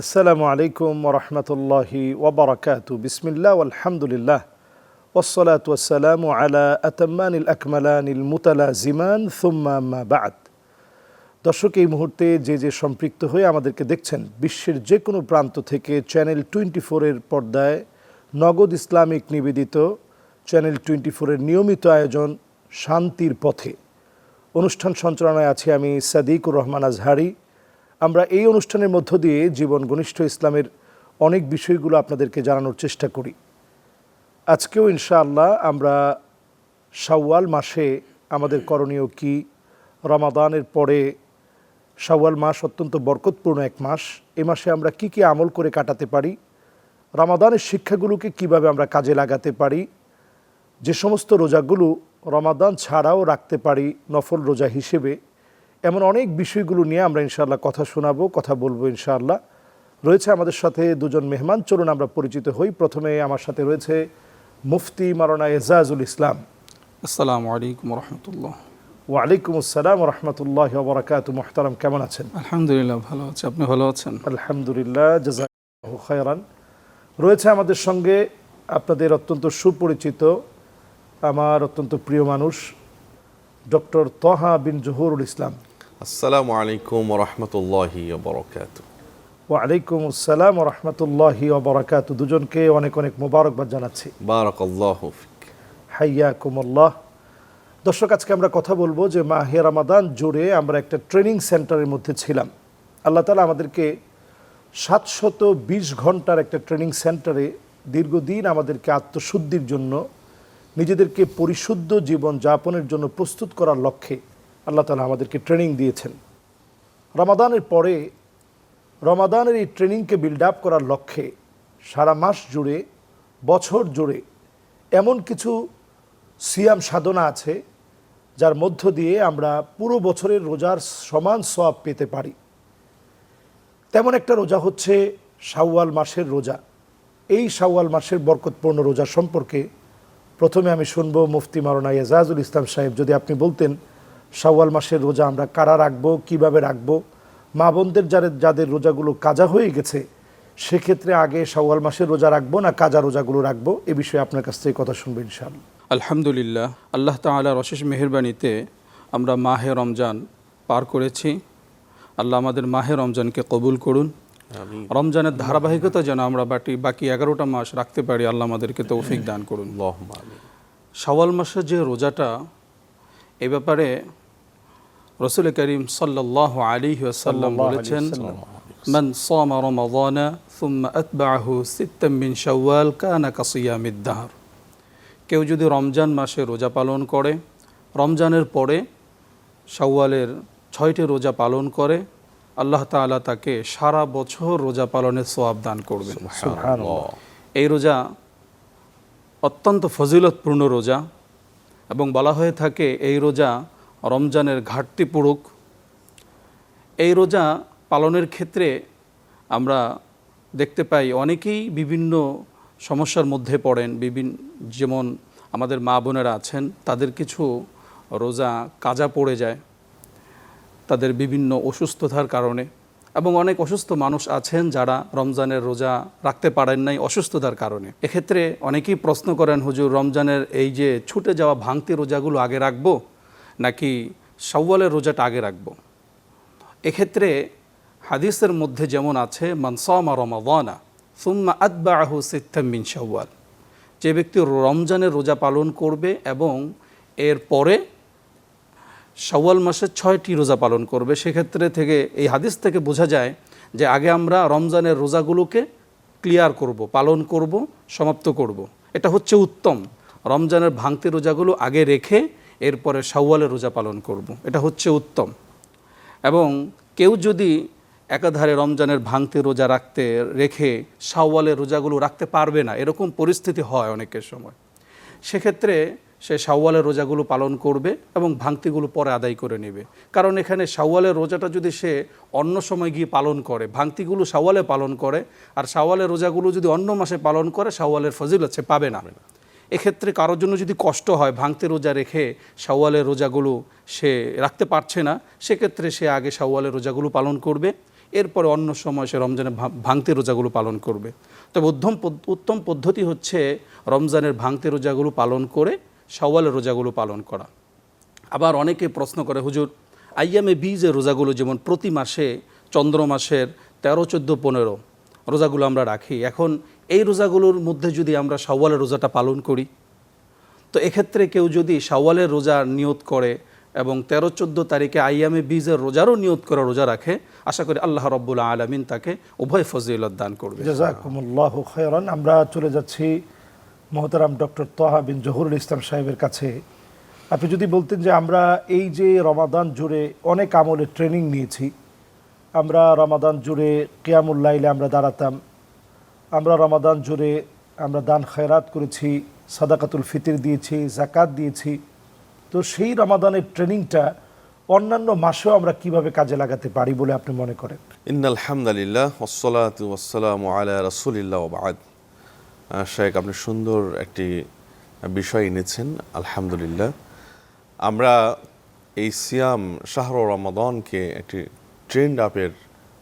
আসসালামু আলাইকুম ওরহমতুল্লাহি ওবরাকাত বিসমিল্লা আলহামদুলিল্লাহ ওসলাত ওসালাম আলা আতম্মানিল আকমালানিল মুতালা জিমান সুম্মা বাদ। দর্শক, এই মুহূর্তে যে যে সম্পৃক্ত হয়ে আমাদেরকে দেখছেন, বিশ্বের যে কোনো প্রান্ত থেকে চ্যানেল টোয়েন্টি ফোরের পর্দায় নগদ ইসলামিক নিবেদিত চ্যানেল টোয়েন্টি ফোরের নিয়মিত আয়োজন শান্তির পথে। অনুষ্ঠান সঞ্চালনায় আছি আমি সাদিকুর রহমান আজহারি। আমরা এই অনুষ্ঠানের মধ্য দিয়ে জীবন ঘনিষ্ঠ ইসলামের অনেক বিষয়গুলো আপনাদেরকে জানানোর চেষ্টা করি। আজকেও ইনশাআল্লাহ আমরা শাওয়াল মাসে আমাদের করণীয় কি? রমাদানের পরে শাওয়াল মাস অত্যন্ত বরকতপূর্ণ এক মাস। এ মাসে আমরা কি কি আমল করে কাটাতে পারি? রমাদানের শিক্ষাগুলোকে কীভাবে আমরা কাজে লাগাতে পারি? যে সমস্ত রোজাগুলো রমাদান ছাড়াও রাখতে পারি নফল রোজা হিসেবে। এমন অনেক বিষয়গুলো নিয়ে আমরা ইনশাআল্লাহ কথা শোনাবো কথা বলব ইনশাআল্লাহ। রয়েছে আমাদের সাথে দুজন মেহমান। চলুন আমরা পরিচিত হই। প্রথমে আমার সাথে রয়েছে মুফতি মারানা এজাজুল ইসলাম। আসসালামু আলাইকুম রহমতুল্লাহ ওয়ালাইকুম আসসালাম রহমতুল্লাহ বরাকাত মোহতারাম কেমন আছেন? আলহামদুলিল্লাহ ভালো আছি। আপনি ভালো আছেন? আলহামদুলিল্লাহ জাজা খায়রান। রয়েছে আমাদের সঙ্গে আপনাদের অত্যন্ত সুপরিচিত আমার অত্যন্ত প্রিয় মানুষ ডক্টর তহা বিন জহুরুল ইসলাম। আসসালামু আলাইকুম রহমতুল্লাহি বরকাত ওয়ালাইকুম আসসালাম রহমতুল্লাহি ওবরাকাত। দুজনকে অনেক অনেক মোবারকবাদ জানাচ্ছি। বারাক আল্লাহ হাইয়াকুম আল্লাহ দর্শক আজকে আমরা কথা বলব যে মাহে রামাদান জুড়ে আমরা একটা ট্রেনিং সেন্টারের মধ্যে ছিলাম। আল্লাহ তালা আমাদেরকে সাতশত বিশ ঘণ্টার একটা ট্রেনিং সেন্টারে দীর্ঘদিন আমাদেরকে আত্মশুদ্ধির জন্য নিজেদেরকে পরিশুদ্ধ জীবন যাপনের জন্য প্রস্তুত করার লক্ষ্যে আল্লাহ তালা আমাদেরকে ট্রেনিং দিয়েছেন। রমাদানের পরে, রমাদানের এই ট্রেনিংকে বিল্ড আপ করার লক্ষ্যে সারা মাস জুড়ে, বছর জুড়ে এমন কিছু সিয়াম সাধনা আছে, যার মধ্য দিয়ে আমরা পুরো বছরের রোজার সমান সওয়াব পেতে পারি। তেমন একটা রোজা হচ্ছে শাওয়াল মাসের রোজা। এই শাওয়াল মাসের বরকতপূর্ণ রোজা সম্পর্কে প্রথমে আমি শুনব মুফতি মারনা এজাজুল ইসলাম সাহেব। যদি আপনি বলতেন শাওয়াল মাসের রোজা আমরা কারা রাখব কীভাবে রাখব? মা বোনদের যাদের যাদের রোজাগুলো কাজা হয়ে গেছে সেক্ষেত্রে আগে শাওয়াল মাসের রোজা রাখব না কাজা রোজাগুলো রাখব? এ বিষয়ে আপনার কাছ থেকে কথা শুনব ইনশাআল্লাহ। আলহামদুলিল্লাহ আল্লাহ তাআলার অশেষ মেহেরবানিতে আমরা মাহে রমজান পার করেছি। আল্লাহ আমাদের মাহে রমজানকে কবুল করুন। রমজানের ধারাবাহিকতা যেন আমরা বাটি বাকি এগারোটা মাস রাখতে পারি আল্লাহ আমাদেরকে তৌফিক দান করুন। আল্লাহ শাওয়াল মাসের যে রোজাটা এ ব্যাপারে রসুল করিম সাল্লাহ আলী আসাল্লাম বলেছেন মন সামা রমাদানা সুম আতবাহু সিত্তাম বিন শাওয়াল কানা কাসিয়ামিদ্দাহার কেউ যদি রমজান মাসে রোজা পালন করে রমজানের পরে শাওয়ালের ছয়টি রোজা পালন করে আল্লাহ তালা তাকে সারা বছর রোজা পালনের সোয়াব দান করবেন। এই রোজা অত্যন্ত ফজিলতপূর্ণ রোজা এবং বলা হয়ে থাকে এই রোজা রমজানের ঘাটতি পূরক এই রোজা পালনের ক্ষেত্রে আমরা দেখতে পাই অনেকেই বিভিন্ন সমস্যার মধ্যে পড়েন। বিভিন্ন যেমন আমাদের মা বোনেরা আছেন, তাদের কিছু রোজা কাজা পড়ে যায়। তাদের বিভিন্ন অসুস্থতার কারণে এবং অনেক অসুস্থ মানুষ আছেন যারা রমজানের রোজা রাখতে পারেন নাই অসুস্থতার কারণে। এক্ষেত্রে অনেকেই প্রশ্ন করেন, হুজুর, রমজানের এই যে ছুটে যাওয়া ভাঙতি রোজাগুলো আগে রাখব? নাকি সওয়ালের রোজাটা আগে রাখব? এক্ষেত্রে হাদিসের মধ্যে যেমন আছে মানসামা রমাদানা, সুম্মা আদবা আতবাহু সিত্তাম্মিন শাওয়াল। যে ব্যক্তি রমজানের রোজা পালন করবে এবং এর পরে শাওয়াল মাসের ছয়টি রোজা পালন করবে, সেক্ষেত্রে থেকে এই হাদিস থেকে বোঝা যায় যে আগে আমরা রমজানের রোজাগুলোকে ক্লিয়ার করব, পালন করব, সমাপ্ত করব। এটা হচ্ছে উত্তম। রমজানের ভাঙতি রোজাগুলো আগে রেখে এরপরে শাওয়ালের রোজা পালন করব। এটা হচ্ছে উত্তম। এবং কেউ যদি একাধারে রমজানের ভাঙতি রোজা রাখতে, রেখে শাওয়ালের রোজাগুলো রাখতে পারবে না, এরকম পরিস্থিতি হয় অনেকের সময়। সেক্ষেত্রে সে শাওয়ালের রোজাগুলো পালন করবে এবং ভাঙতিগুলো পরে আদায় করে নেবে। কারণ এখানে শাওয়ালের রোজাটা যদি সে অন্য সময় গিয়ে পালন করে, ভাঙতিগুলো শাওয়ালে পালন করে, আর শাওয়ালের রোজাগুলো যদি অন্য মাসে পালন করে, শাওয়ালের ফজিলত সে পাবে না। এক্ষেত্রে কারোর জন্য যদি কষ্ট হয়, ভাঙতে রোজা রেখে শাওয়ালের রোজাগুলো সে রাখতে পারছে না, সেক্ষেত্রে সে আগে শাওয়ালের রোজাগুলো পালন করবে, এরপরে অন্য সময় সে রমজানে ভাঙতি রোজাগুলো পালন করবে। তবে উত্তম উত্তম পদ্ধতি হচ্ছে রমজানের ভাঙতি রোজাগুলো পালন করে সওয়ালের রোজাগুলো পালন করা। আবার অনেকে প্রশ্ন করে, হুজুর, আইয়ামে বীজের রোজাগুলো যেমন প্রতি মাসে চন্দ্র মাসের তেরো, চোদ্দ, পনেরো, রোজাগুলো আমরা রাখি, এখন এই রোজাগুলোর মধ্যে যদি আমরা সাওয়ালের রোজাটা পালন করি, তো এক্ষেত্রে কেউ যদি সাওয়ালের রোজা নিয়ত করে এবং তেরো চোদ্দ তারিখে আইয়ামে বীজের রোজারও নিয়ত করে রোজা রাখে, আশা করি আল্লাহ রব্বুল্লা আলমিন তাকে উভয় ফজিলত দান করবে। আমরা চলে যাচ্ছি মোহতারাম ডক্টর তহা বিন জহুরুল ইসলাম সাহেবের কাছে। আপনি যদি বলতেন যে আমরা এই যে রমাদান জুড়ে অনেক আমলের ট্রেনিং নিয়েছি, আমরা রমাদান জুড়ে কেয়ামুল লাইলে আমরা দাঁড়াতাম আমরা রমাদান জুড়ে আমরা দান খয়রাত করেছি, সাদাকাতুল ফিতির দিয়েছি জাকাত দিয়েছি। তো সেই রমাদানের ট্রেনিংটা অন্যান্য মাসেও আমরা কীভাবে কাজে লাগাতে পারি বলে আপনি মনে করেন? ইন্নাল হামদালিল্লাহ ওসলাত ওয়াসালাম আলা রাসুলিল্লাহ বাদ। শেখ আপনি সুন্দর একটি বিষয় এনেছেন, আলহামদুলিল্লাহ। আমরা এই সিয়াম শাহর রমাদনকে একটি ট্রেন্ড আপের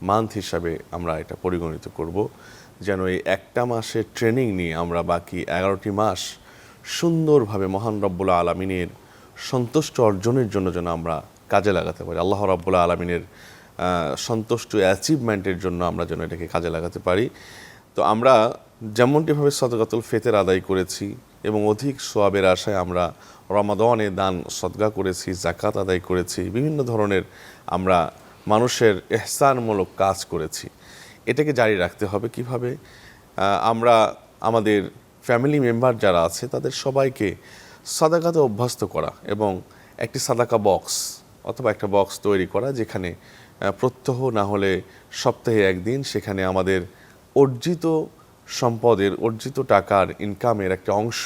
মান্থ হিসাবে আমরা এটা পরিগণিত করব। যেন এই একটা মাসের ট্রেনিং নিয়ে আমরা বাকি এগারোটি মাস সুন্দরভাবে মহান রব্বুল্লা আলমিনের সন্তুষ্ট অর্জনের জন্য যেন আমরা কাজে লাগাতে পারি। আল্লাহ রব্বুল্লা আলমিনের সন্তুষ্ট অ্যাচিভমেন্টের জন্য আমরা যেন এটাকে কাজে লাগাতে পারি। তো আমরা যেমনটিভাবে সদকাতুল ফেতের আদায় করেছি এবং অধিক সোয়াবের আশায় আমরা রমাদনে দান সদগা করেছি জাকাত আদায় করেছি, বিভিন্ন ধরনের আমরা মানুষের এহসানমূলক কাজ করেছি। এটাকে জারি রাখতে হবে কীভাবে? আমরা আমাদের ফ্যামিলি মেম্বার যারা আছে, তাদের সবাইকে সাদাকাতে অভ্যস্ত করা এবং একটি সাদাকা বক্স অথবা একটা বক্স তৈরি করা যেখানে প্রত্যহ না হলে সপ্তাহে একদিন সেখানে আমাদের অর্জিত সম্পদের, অর্জিত টাকার ইনকামের একটা অংশ,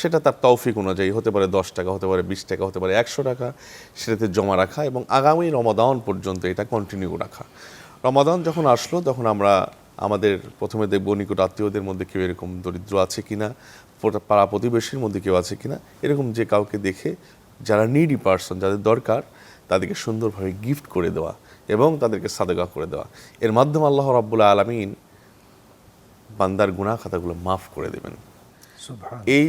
সেটা তার তৌফিক অনুযায়ী হতে পারে দশ টাকা, হতে পারে বিশ টাকা, হতে পারে একশো টাকা, সেটাতে জমা রাখা এবং আগামী রমাদান পর্যন্ত এটা কন্টিনিউ রাখা। রমাদান যখন আসলো তখন আমরা আমাদের প্রথমে দেখব নিকট আত্মীয়দের মধ্যে কেউ এরকম দরিদ্র আছে কিনা পাড়া প্রতিবেশীর মধ্যে কেউ আছে কিনা এরকম যে কাউকে দেখে যারা নিডি পার্সন যাদের দরকার তাদেরকে সুন্দরভাবে গিফট করে দেওয়া এবং তাদেরকে সাদেগা করে দেওয়া। এর মাধ্যমে আল্লাহ রাব্বুল্লাহ আলমিন বান্দার গুনাহ খাতাগুলো মাফ করে দেবেন। এই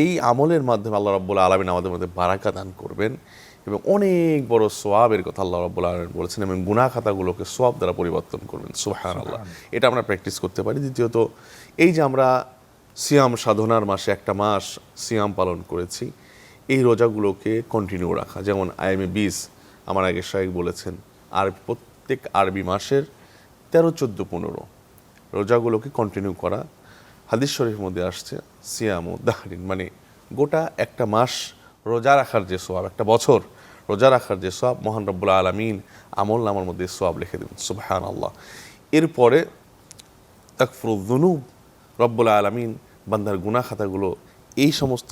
এই আমলের মাধ্যমে আল্লাহ রাব্বুল আলমিন আমাদের মধ্যে বারাকা দান করবেন। এবং অনেক বড় সোয়াবের কথা আল্লাহ রাব্বুল আলমিন বলেছেন এবং গুনাহ খাতাগুলোকে সোয়াব দ্বারা পরিবর্তন করবেন। সুহান আল্লাহ এটা আমরা প্র্যাকটিস করতে পারি। দ্বিতীয়ত এই যে আমরা সিয়াম সাধনার মাসে একটা মাস সিয়াম পালন করেছি এই রোজাগুলোকে কন্টিনিউ রাখা। যেমন আইএমএ বিশ আমার আগে শাহেক বলেছেন আর প্রত্যেক আরবি মাসের তেরো চোদ্দ পনেরো রোজাগুলোকে কন্টিনিউ করা। হাদিস শরীফের মধ্যে আসছে সিয়ামু দাহরিন মানে গোটা একটা মাস রোজা রাখার যে সোয়াব একটা বছর রোজা রাখার যে সোয়াব মহান রব্বুল আলমিন আমল নামার মধ্যে সোয়াব লিখে দেবেন সুবহান আল্লাহ এরপরে তাকফরুদ্দুনুব রব্বুল আলমিন বান্দার গুনা খাতাগুলো এই সমস্ত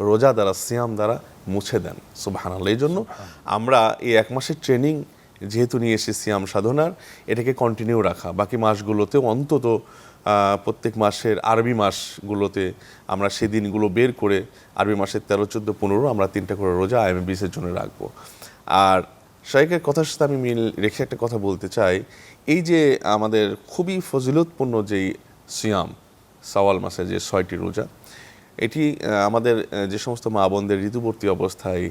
রোজা দ্বারা সিয়াম দ্বারা মুছে দেন সুবাহান আল্লাহ এই জন্য আমরা এই এক মাসের ট্রেনিং যেহেতু নিয়ে এসেছি সিয়াম সাধনার এটাকে কন্টিনিউ রাখা। বাকি মাসগুলোতেও অন্তত প্রত্যেক মাসের আরবি মাসগুলোতে আমরা সেই দিনগুলো বের করে আরবি মাসের তেরো, চোদ্দ, পনেরো আমরা তিনটা করে রোজা আইএম বিসের জন্য রাখব। আর শাইকের কথার সাথে আমি মিল রেখে একটা কথা বলতে চাই। এই যে আমাদের খুবই ফজিলতপূর্ণ যেই সিয়াম, সাওয়াল মাসের যে ছয়টি রোজা, এটি আমাদের যে সমস্ত মা বোনদের ঋতুবর্তী অবস্থায়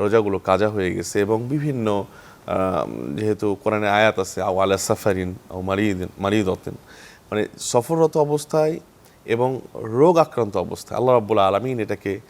রোজাগুলো কাজা হয়ে গেছে এবং বিভিন্ন যেহেতু কোরআনে আয়াত আছে আও আলা সাফারিন ও মারিদ, মারিদতেন মানে সফররত অবস্থায় এবং রোগ আক্রান্ত অবস্থায়। আল্লাহ রাব্বুল আলমিন এটাকে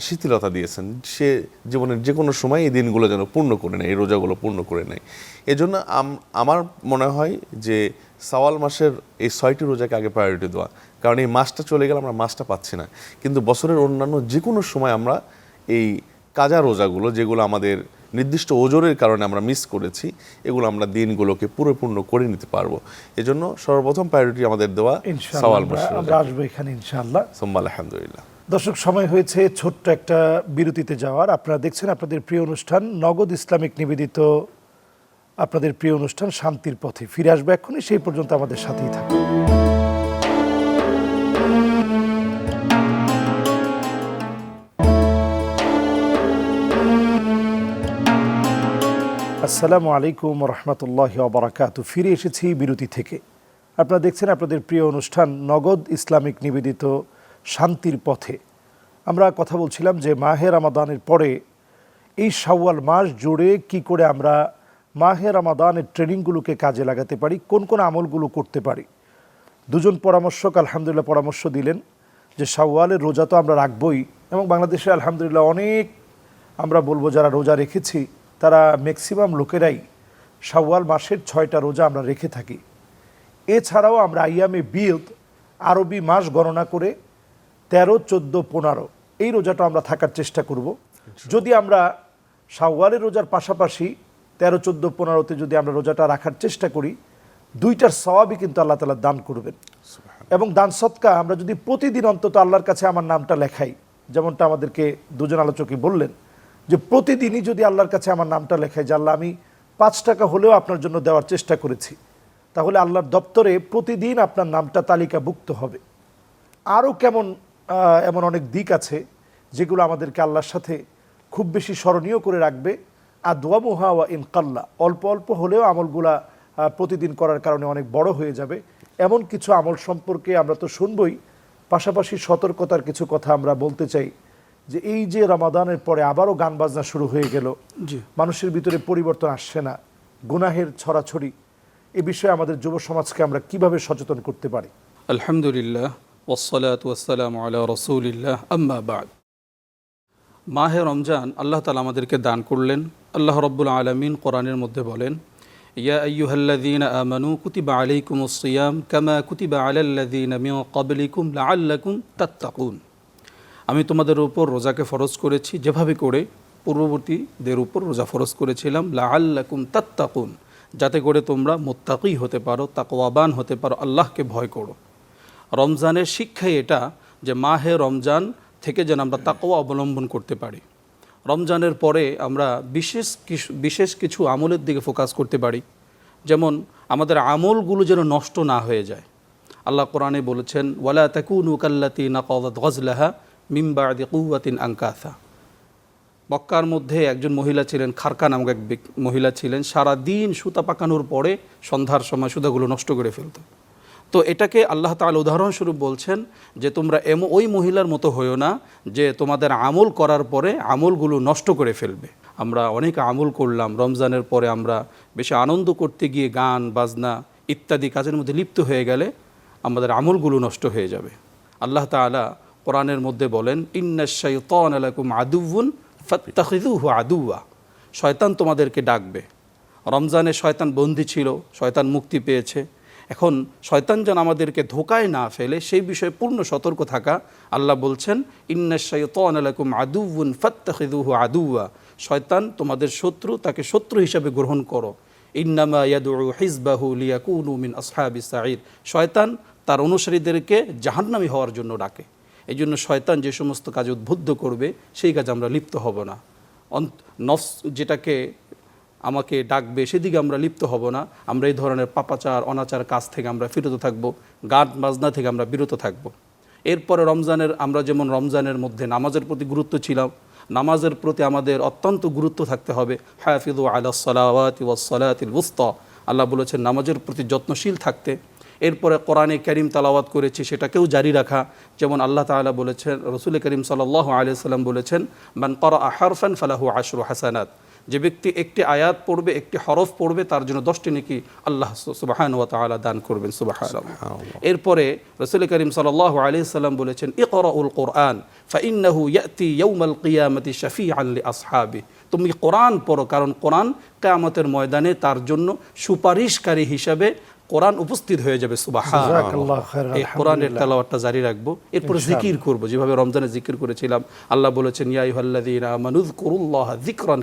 শিথিলতা দিয়েছেন। সে জীবনের যে কোনো সময় এই দিনগুলো যেন পূর্ণ করে নেয়, এই রোজাগুলো পূর্ণ করে নেয়। এজন্য আম- আমার মনে হয় যে সাওয়াল মাসের এই ছয়টি রোজাকে আগে প্রায়োরিটি দেওয়া। কারণ এই মাসটা চলে গেলে আমরা মাসটা পাচ্ছি না। কিন্তু বছরের অন্যান্য যে কোনো সময় আমরা এই কাজা রোজাগুলো, যেগুলো আমাদের নির্দিষ্ট ওজনের কারণে আমরা মিস করেছি এগুলো আমরা দিনগুলোকে পুরোপূর্ণ করে নিতে পারব। এজন্য সর্বপ্রথম প্রায়োরিটি আমাদের দেওয়া সাওয়াল আমরা- আসব এখানে ইনশাআল্লাহ। সোম্মা আলহামদুলিল্লাহ। দর্শক সময় হয়েছে ছোট্ট একটা বিরতিতে যাওয়ার। আপনারা দেখছেন আপনাদের প্রিয় অনুষ্ঠান নগদ ইসলামিক নিবেদিত আপনাদের প্রিয় অনুষ্ঠান শান্তির পথে। ফিরে আসবে এক্ষুনি সেই পর্যন্ত আমাদের সাথেই থাকুন। আসসালামু আলাইকুম রহমতুল্লাহ বারাকাত ফিরে এসেছি বিরতি থেকে। আপনারা দেখছেন আপনাদের প্রিয় অনুষ্ঠান নগদ ইসলামিক নিবেদিত শান্তির পথে। আমরা কথা বলছিলাম যে মাহে রামাদানের পরে এই সাওয়াল মাস জুড়ে কি করে আমরা মাহে রামাদানের ট্রেনিংগুলোকে কাজে লাগাতে পারি, কোন কোন আমলগুলো করতে পারি। দুজন পরামর্শক আলহামদুলিল্লাহ পরামর্শ দিলেন যে সাওয়ালের রোজা তো আমরা রাখবই এবং বাংলাদেশে আলহামদুলিল্লাহ অনেক আমরা বলব যারা রোজা রেখেছি তারা ম্যাক্সিমাম লোকেরাই শাওয়াল মাসের ছয়টা রোজা আমরা রেখে থাকি। এছাড়াও আমরা আইয়ামে বিয়ত আরবি মাস গণনা করে তেরো চোদ্দ পনেরো এই রোজাটা আমরা থাকার চেষ্টা করব। যদি আমরা শাওয়ালের রোজার পাশাপাশি তেরো চোদ্দ পনেরোতে যদি আমরা রোজাটা রাখার চেষ্টা করি দুইটার সওয়াবই কিন্তু আল্লাহ তালা দান করবেন। এবং দান সৎকা আমরা যদি প্রতিদিন অন্তত আল্লাহর কাছে আমার নামটা লেখাই যেমনটা আমাদেরকে দুজন আলোচকই বললেন যে প্রতিদিনই যদি আল্লাহর কাছে আমার নামটা লেখাই যে, আল্লাহ, আমি পাঁচ টাকা হলেও আপনার জন্য দেওয়ার চেষ্টা করেছি, তাহলে আল্লাহর দপ্তরে প্রতিদিন আপনার নামটা তালিকাভুক্ত হবে। আরও কেমন এমন অনেক দিক আছে যেগুলো আমাদেরকে আল্লাহর সাথে খুব বেশি স্মরণীয় করে রাখবে। আর দোয়া মুহা ওয়া ইনকাল্লা, অল্প অল্প হলেও আমলগুলা প্রতিদিন করার কারণে অনেক বড় হয়ে যাবে। এমন কিছু আমল সম্পর্কে আমরা তো শুনবই, পাশাপাশি সতর্কতার কিছু কথা আমরা বলতে চাই। যে এই যে রমাদানের পরে আবারও গান বাজনা শুরু হয়ে গেল জি। মানুষের ভিতরে পরিবর্তন আসছে না গুনাহের ছড়াছড়ি এ বিষয়ে আমাদের যুব সমাজকে আমরা কীভাবে সচেতন করতে পারি? আলহামদুলিল্লাহ ওসলাত ওয়াসালাম আলা রসুলিল্লাহ আম্মা বাদ। মাহে রমজান আল্লাহ তালা আমাদেরকে দান করলেন। আল্লাহ রব্বুল আলমিন কোরআনের মধ্যে বলেন ইয়া আইয়ুহাল্লাযীনা আমানু কুতিবা আলাইকুমুস সিয়াম কামা কুতিবা আলাল্লাযীনা মিন ক্বাবলিকুম লাআল্লাকুম তাত্তাকুন। আমি তোমাদের উপর রোজাকে ফরজ করেছি, যেভাবে করে পূর্ববর্তীদের উপর রোজা ফরজ করেছিলাম, লাআল্লাকুম তাত্তাকুন, যাতে করে তোমরা মোত্তাকি হতে পারো, তাকওয়াবান হতে পারো, আল্লাহকে ভয় করো। রমজানের শিক্ষাই এটা যে মাহে রমজান থেকে যেন আমরা তাকওয়া অবলম্বন করতে পারি। রমজানের পরে আমরা বিশেষ কিছু বিশেষ কিছু আমলের দিকে ফোকাস করতে পারি। যেমন আমাদের আমলগুলো যেন নষ্ট না হয়ে যায়। আল্লাহ কোরআনে বলেছেন, ওয়ালা তাকুনু কাল্লাতি নাকাদাত গজলাহা মিমবাদি কুয়াতিন আঙ্কাথা মক্কার মধ্যে একজন মহিলা ছিলেন, খারকা নামক এক মহিলা ছিলেন। সারা দিন সুতা পাকানোর পরে সন্ধ্যার সময় সুতাগুলো নষ্ট করে ফেলত। তো এটাকে আল্লাহ তাআলা উদাহরণস্বরূপ বলছেন যে, তোমরা এমন ওই মহিলার মতো হইও না যে, তোমাদের আমল করার পরে আমলগুলো নষ্ট করে ফেলবে। আমরা অনেক আমল করলাম, রমজানের পরে আমরা বেশি আনন্দ করতে গিয়ে গান, বাজনা ইত্যাদি কাজের মধ্যে লিপ্ত হয়ে গেলে আমাদের আমলগুলো নষ্ট হয়ে যাবে। আল্লাহ তাআলা কোরআনের মধ্যে বলেন, ইন্না শাইতান আলাকুম আদুউন ফাত্তাখিযুহু আদুয়া শয়তান তোমাদেরকে ডাকবে। রমজানে শয়তান বন্দী ছিল, শয়তান মুক্তি পেয়েছে। এখন শয়তান যেন আমাদেরকে ধোকায় না ফেলে, সেই বিষয়ে পূর্ণ সতর্ক থাকা আল্লাহ বলছেন, ইন্না শাইতান আলাকুম আদুউন ফাত্তাখিযুহু আদুয়া শয়তান তোমাদের শত্রু, তাকে শত্রু হিসাবে গ্রহণ করো। ইন্নামা ইয়াদউ হিজবাহু লিয়াকুনু মিন আসহাবিস সাঈর শয়তান তার অনুসারীদেরকে জাহান্নামী হওয়ার জন্য ডাকে। এই জন্য শয়তান যে সমস্ত কাজ উদ্বুদ্ধ করবে, সেই কাজে আমরা লিপ্ত হব না। নফস যেটাকে আমাকে ডাকবে, সেদিকে আমরা লিপ্ত হব না। আমরা এই ধরনের পাপাচার, অনাচার কাজ থেকে আমরা বিরত থাকব। গান বাজনা থেকে আমরা বিরত থাকব। এরপরে রমজানের, আমরা যেমন রমজানের মধ্যে নামাজের প্রতি গুরুত্ব ছিলাম, নামাজের প্রতি আমাদের অত্যন্ত গুরুত্ব থাকতে হবে। হায়াফিদু আলা সালাওয়াতি ওয়াসসালাতিল wusta আল্লাহ বলেছেন, নামাজের প্রতি যত্নশীল থাকতে এরপরে কোরআনে করিম তালাওয়াত করেছি সেটাকেও জারি রাখা। যেমন আল্লাহ তাআলা বলেছেন রসুল করিম সাল্লাহ আলিয়া সাল্লাম বলেছেন মান করা আহারফান ফালাহু আশরু হাসানাত। যে ব্যক্তি একটি আয়াত পড়বে একটি হরফ পড়বে তার জন্য দশটি নাকি আল্লাহ সুবাহান ওয়া তাআলা দান করবেন সুবাহান এরপরে রসুল করিম সাল্লাহ আলিয়া সাল্লাম বলেছেন ইকরাউল কোরআন ফাইন্নাহু ইয়াতি ইয়াউমাল কিয়ামতি শাফিআন লি আসহাবি তুমি কোরআন পড়ো কারণ কোরআন কিয়ামতের ময়দানে তার জন্য সুপারিশকারী হিসাবে কোরআন উপস্থিত হয়ে যাবে এই কোরআনের তেলাওয়াতটা জারি রাখব। এরপরে জিকির করব যেভাবে রমজানে জিকির করেছিলাম। আল্লাহ বলেছেন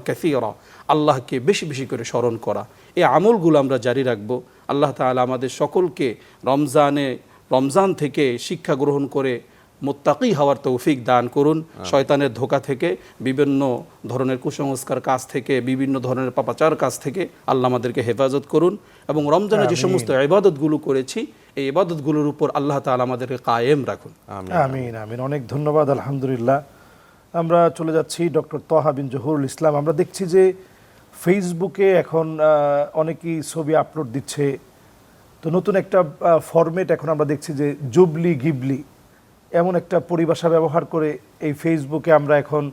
কাসীরা। আল্লাহকে বেশি বেশি করে স্মরণ করা। এই আমলগুলো আমরা জারি রাখব। আল্লাহ তালা আমাদের সকলকে রমজানে রমজান থেকে শিক্ষা গ্রহণ করে মোত্তাকি হওয়ার তৌফিক দান করুন। শয়তানের ধোকা থেকে বিভিন্ন ধরনের কুসংস্কার কাজ থেকে বিভিন্ন ধরনের পাপাচার কাজ থেকে আল্লাহ আমাদেরকে হেফাজত করুন এবং রমজানে যে সমস্ত ইবাদতগুলো করেছি এই ইবাদতগুলোর উপর আল্লাহ তাআলা আমাদেরকে কায়েম রাখুন। আমিন। আমিন অনেক ধন্যবাদ আলহামদুলিল্লাহ। আমরা চলে যাচ্ছি ডক্টর তহা বিন জহুরুল ইসলাম। আমরা দেখছি যে ফেসবুকে এখন আহ, অনেকেই ছবি আপলোড দিচ্ছে। তো নতুন একটা ফরম্যাট এখন আমরা দেখছি যে জুবলি গিবলি। এমন একটা পরিভাষা ব্যবহার করে এই ফেসবুকে আমরা এখন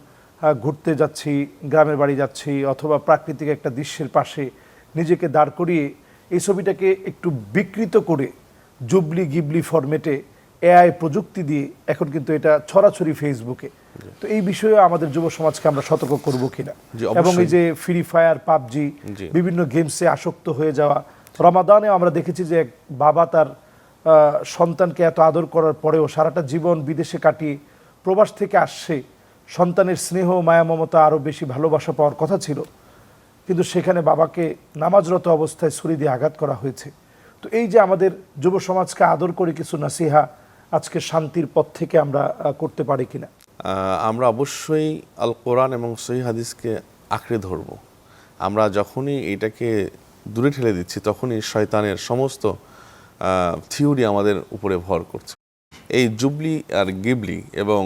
ঘুরতে যাচ্ছি গ্রামের বাড়ি যাচ্ছি অথবা প্রাকৃতিক একটা দৃশ্যের পাশে নিজেকে দাঁড় করিয়ে এই ছবিটাকে একটু বিকৃত করে জুবলি গিবলি ফরম্যাটে এআই প্রযুক্তি দিয়ে এখন কিন্তু এটা ছড়াছড়ি ফেসবুকে তো এই বিষয়ে আমাদের যুব সমাজকে আমরা সতর্ক করব কিনা? এবং এই যে ফ্রি ফায়ার পাবজি বিভিন্ন গেমসে আসক্ত হয়ে যাওয়া রমাদানে আমরা দেখেছি যে এক বাবা তার সন্তানকে এত আদর করার পরেও সারাটা জীবন বিদেশে কাটিয়ে প্রবাস থেকে আসছে, সন্তানের স্নেহ, মায়া, মমতা আরও বেশি ভালোবাসা পাওয়ার কথা ছিল। কিন্তু সেখানে বাবাকে নামাজরত অবস্থায় ছুরি দিয়ে আঘাত করা হয়েছে। তো এই যে আমাদের যুব সমাজকে আদর করে কিছু নাসিহা আজকে শান্তির পথ থেকে আমরা করতে পারি কিনা? আমরা অবশ্যই আল কোরআন এবং সহি হাদিসকে আঁকড়ে ধরব। আমরা যখনই এটাকে দূরে ঠেলে দিচ্ছি, তখনই শয়তানের সমস্ত থিওরি আমাদের উপরে ভর করছে। এই জুবলি আর গিবলি এবং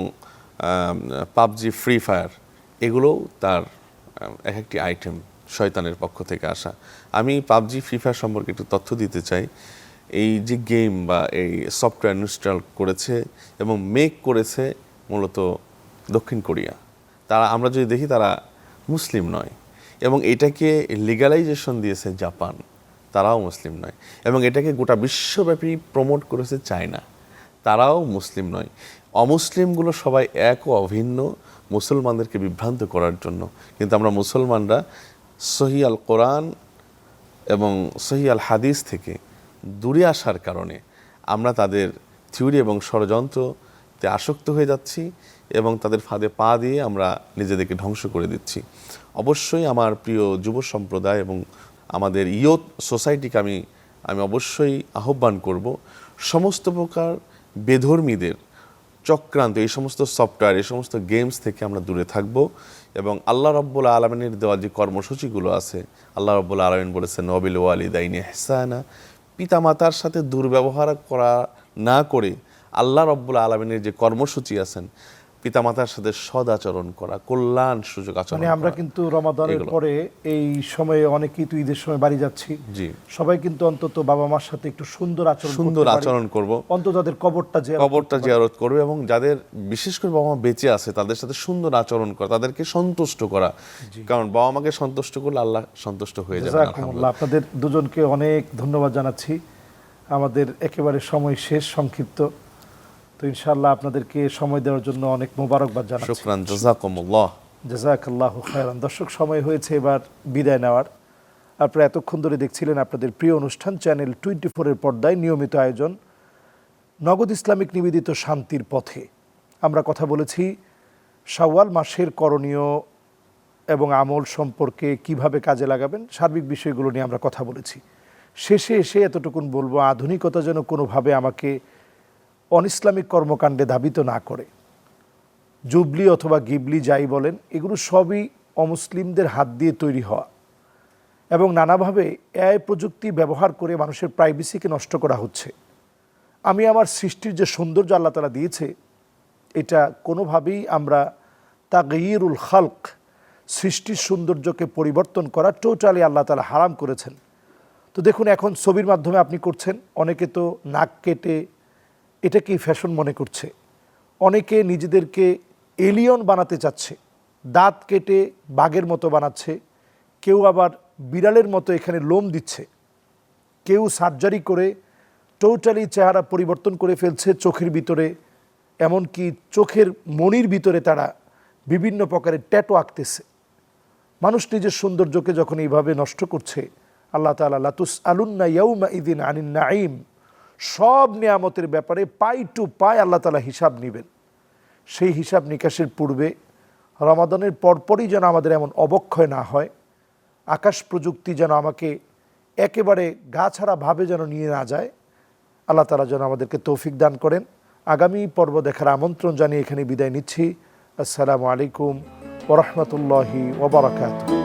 পাবজি, ফ্রি ফায়ার এগুলোও তার এক একটি আইটেম শয়তানের পক্ষ থেকে আসা। আমি পাবজি, ফ্রি ফায়ার সম্পর্কে একটু তথ্য দিতে চাই। এই যে গেম বা এই সফটওয়্যার ইনস্টল করেছে এবং মেক করেছে মূলত দক্ষিণ কোরিয়া। তারা, আমরা যদি দেখি তারা মুসলিম নয় এবং এটাকে লিগালাইজেশন দিয়েছে জাপান। তারাও মুসলিম নয়। এবং এটাকে গোটা বিশ্বব্যাপী প্রমোট করেছে চায়না। তারাও মুসলিম নয়। অমুসলিমগুলো সবাই এক ও অভিন্ন, মুসলমানদেরকে বিভ্রান্ত করার জন্য। কিন্তু আমরা মুসলমানরা সহি আল কোরআন এবং সহি আল হাদিস থেকে দূরে আসার কারণে আমরা তাদের থিওরি এবং ষড়যন্ত্রতে আসক্ত হয়ে যাচ্ছি এবং তাদের ফাঁদে পা দিয়ে আমরা নিজেদেরকে ধ্বংস করে দিচ্ছি। অবশ্যই আমার প্রিয় যুব সম্প্রদায় এবং আমাদের ইয়ত সোসাইটিকে আমি আমি অবশ্যই আহ্বান করব। সমস্ত প্রকার বেধর্মীদের চক্রান্ত, এই সমস্ত সফটওয়্যার, এই সমস্ত গেমস থেকে আমরা দূরে থাকব এবং আল্লাহ রব্বুল আলমিনের দেওয়া যে কর্মসূচিগুলো আছে, আল্লাহ রব্বুল আলমিন বলেছেন নবিল ওয়ালিদাইন হেসানা পিতামাতার সাথে দুর্ব্যবহার করা না করে আল্লাহ রব্বুল আলমিনের যে কর্মসূচি আছেন পিতামাতার সাথে সদাচরণ করা কল্যাণ সুযোগ আচরণ মানে আমরা কিন্তু রমাদানের। পরে এই সময়ে অনেকেই তো ঈদের সময় বাড়ি যাচ্ছি। জি। সবাই কিন্তু অন্তত বাবা মার সাথে একটু সুন্দর আচরণ সুন্দর আচরণ করব। অন্তত তাদের কবরটা যে কবরটা জিয়ারত করবে এবং যাদের বিশেষ করে বাবা মা বেঁচে আছে তাদের সাথে সুন্দর আচরণ করা তাদেরকে সন্তুষ্ট করা। কারণ বাবা মাকে সন্তুষ্ট করলে আল্লাহ সন্তুষ্ট হয়ে যাবে আপনাদের দুজনকে অনেক ধন্যবাদ জানাচ্ছি। আমাদের একেবারে সময় শেষ সংক্ষিপ্ত। তো ইনশাআল্লাহ আপনাদেরকে সময় দেওয়ার জন্য অনেক মোবারকবাদ জানাচ্ছি। শুক্রান জাজাকুমুল্লাহ। জাজাকাল্লাহ খায়রান। দর্শক সময় হয়েছে এবার বিদায় নেওয়ার। আপনারা এতক্ষণ ধরে দেখছিলেন আপনাদের প্রিয় অনুষ্ঠান চ্যানেল টোয়েন্টি ফোরের পর্দায় নিয়মিত আয়োজন নগদ ইসলামিক নিবেদিত শান্তির পথে। আমরা কথা বলেছি শাওয়াল মাসের করণীয় এবং আমল সম্পর্কে কীভাবে কাজে লাগাবেন সার্বিক বিষয়গুলো নিয়ে আমরা কথা বলেছি। শেষে এসে এতটুকুন বলব আধুনিকতা যেন কোনোভাবে আমাকে অনইসলামিক কর্মকাণ্ডে ধাবিত না করে। জুবলি অথবা গিবলি যাই বলেন, এগুলো সবই অমুসলিমদের হাত দিয়ে তৈরি হওয়া এবং নানাভাবে এআই প্রযুক্তি ব্যবহার করে মানুষের প্রাইভেসিকে নষ্ট করা হচ্ছে। আমি আমার সৃষ্টির যে সৌন্দর্য আল্লাহ তালা দিয়েছে, এটা কোনোভাবেই আমরা তাগিরুল খালক, সৃষ্টির সৌন্দর্যকে পরিবর্তন করা টোটালি আল্লাহ তালা হারাম করেছেন। তো দেখুন, এখন ছবির মাধ্যমে আপনি করছেন, অনেকে তো নাক কেটে এটাকেই ফ্যাশন মনে করছে? অনেকে নিজেদেরকে এলিয়ন বানাতে চাচ্ছে, দাঁত কেটে বাঘের মতো বানাচ্ছে, কেউ আবার বিড়ালের মতো এখানে লোম দিচ্ছে, কেউ সার্জারি করে টোটালি চেহারা পরিবর্তন করে ফেলছে চোখের ভিতরে, এমনকি চোখের মনির ভিতরে তারা বিভিন্ন প্রকারের ট্যাটো আঁকতেছে। মানুষ নিজের সৌন্দর্যকে যখন এইভাবে নষ্ট করছে, আল্লাহ তালা লাতুস আলুন্না ইয়ৌমা ইদিন আনিন নাইম সব নিয়ামতের ব্যাপারে পাই টু পাই আল্লাহ তালা হিসাব নেবেন। সেই হিসাব নিকাশের পূর্বে রমাদানের পরপরই যেন আমাদের এমন অবক্ষয় না হয়, আকাশ প্রযুক্তি যেন আমাকে একেবারে গা ছাড়া ভাবে যেন নিয়ে না যায়, আল্লাহ তালা যেন আমাদেরকে তৌফিক দান করেন। আগামী পর্ব দেখার আমন্ত্রণ জানিয়ে এখানে বিদায় নিচ্ছি। আসসালামু আলাইকুম ওরহমতুল্লাহি ওবরাকাতুহ